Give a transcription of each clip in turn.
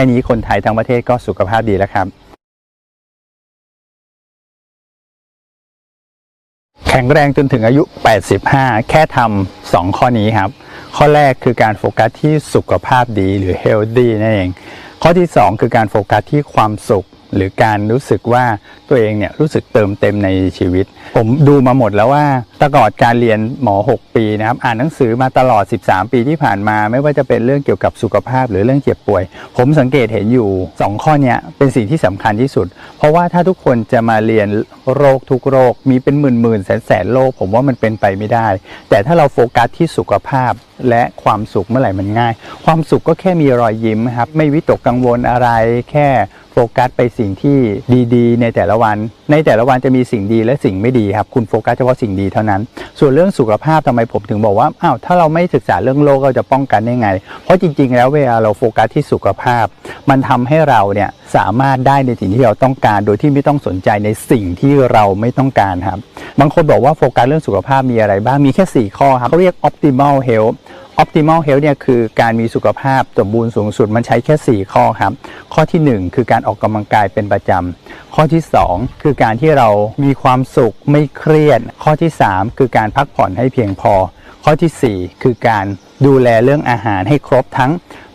ค่นี้คนไทยทั้งประเทศก็สุขภาพดีแล้วครับ แข็งแรงจนถึงอายุ 85 แค่ทำสองข้อนี้ครับ ข้อแรกคือการโฟกัสที่สุขภาพดีหรือ healthy นั่นเอง ข้อที่ 2 คือการโฟกัสที่ความสุข หรือการรู้สึกว่าตัวเองเนี่ยรู้สึกเติมเต็มในชีวิต ผมดูมาหมดแล้วว่าตลอดการเรียนหมอ 6 ปีนะครับ อ่านหนังสือมาตลอด 13 ปีที่ผ่านมา ไม่ว่าจะเป็นเรื่องเกี่ยวกับสุขภาพหรือเรื่องเจ็บป่วย ผมสังเกตเห็นอยู่ 2 ข้อเนี้ยเป็นสิ่งที่สำคัญที่สุด เพราะว่าถ้าทุกคนจะมาเรียนโรคทุกโรค มีเป็นหมื่นหมื่นแสนแสนโรคผมว่ามันเป็นไปไม่ได้ แต่ถ้าเราโฟกัสที่สุขภาพ และความสุขเมื่อไหร่มันง่าย ความสุขก็แค่มีรอยยิ้มครับ ไม่วิตกกังวลอะไร แค่โฟกัสไปสิ่งที่ดีๆ ในแต่ละวัน ในแต่ละวันจะมีสิ่งดีและสิ่งไม่ดีครับ คุณโฟกัสเฉพาะสิ่งดีเท่านั้น ส่วนเรื่องสุขภาพทำไมผมถึงบอกว่า อ้าว ถ้าเราไม่ศึกษาเรื่องโรคเราจะป้องกันได้ไง เพราะจริง ๆ แล้วเวลาเราโฟกัสที่สุขภาพ มันทำให้เราเนี่ยสามารถได้ในสิ่งที่เราต้องการ โดยที่ไม่ต้องสนใจในสิ่งที่เราไม่ต้องการครับ บางคนบอกว่าโฟกัสเรื่องสุขภาพมีอะไรบ้าง มีแค่ 4 ข้อครับเขาเรียก optimal health optimal health เนี่ยคือการมีสุขภาพสมบูรณ์สูงสุดมันใช้แค่ 4 ข้อครับ ข้อทีหนึ่1 คือการออกกำลังกายเป็นประจำ ข้อที่ 2 คือการที่เรามีความสุขไม่เครียด ข้อที่ 3 คือการพักผ่อนให้เพียงพอ ข้อทีสี่4 คือการดูแลเรื่องอาหารให้ครบทั้ง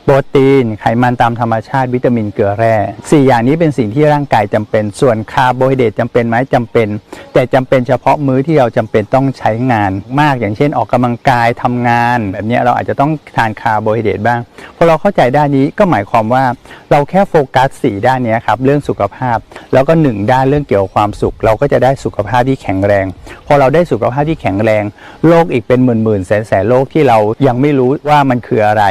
โปรตีน ไขมันตามธรรมชาติวิตามินเกลือแร่สี่อย่างนี้เป็นสิ่งที่ร่างกายจำเป็น ส่วนคาร์โบไฮเดรตจำเป็นไหมจำเป็น แต่จำเป็นเฉพาะมื้อที่เราจำเป็นต้องใช้งานมากอย่างเช่นออกกำลังกายทำงาน แบบนี้เราอาจจะต้องทานคาร์โบไฮเดรตบ้างพอเราเข้าใจด้านนี้ก็หมายความว่าเราแค่โฟกัสสี่ด้านนี้ครับเรื่องสุขภาพ แล้วก็หนึ่งด้านเรื่องเกี่ยวกับความสุข เราก็จะได้สุขภาพที่แข็งแรง พอเราได้สุขภาพที่แข็งแรงโรคอีกเป็นหมื่นหมื่นๆแสนแสนโรคที่เรายังไม่รู้ว่ามันคืออะไร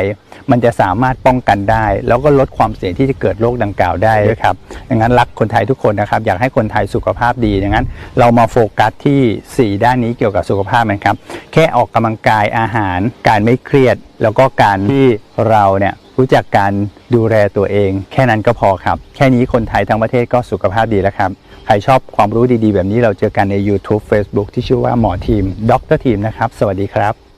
มันจะสามารถป้องกันได้ แล้วก็ลดความเสี่ยงที่จะเกิดโรคดังกล่าวได้ด้วยครับดังนั้นรักคนไทยทุกคนนะครับ อยากให้คนไทยสุขภาพดีดังนั้น เรามาโฟกัสที่ 4 ด้านนี้เกี่ยวกับสุขภาพนะครับ แค่ออกกำลังกายอาหาร การไม่เครียด แล้วก็การที่เราเนี่ยรู้จักการดูแลตัวเอง แค่นั้นก็พอครับ แค่นี้คนไทยทั้งประเทศก็สุขภาพดีแล้วครับ ใครชอบความรู้ดีๆ แบบนี้เราเจอกันใน YouTube Facebook ที่ชื่อว่าหมอทีมดรทีมนะครับ สวัสดีครับ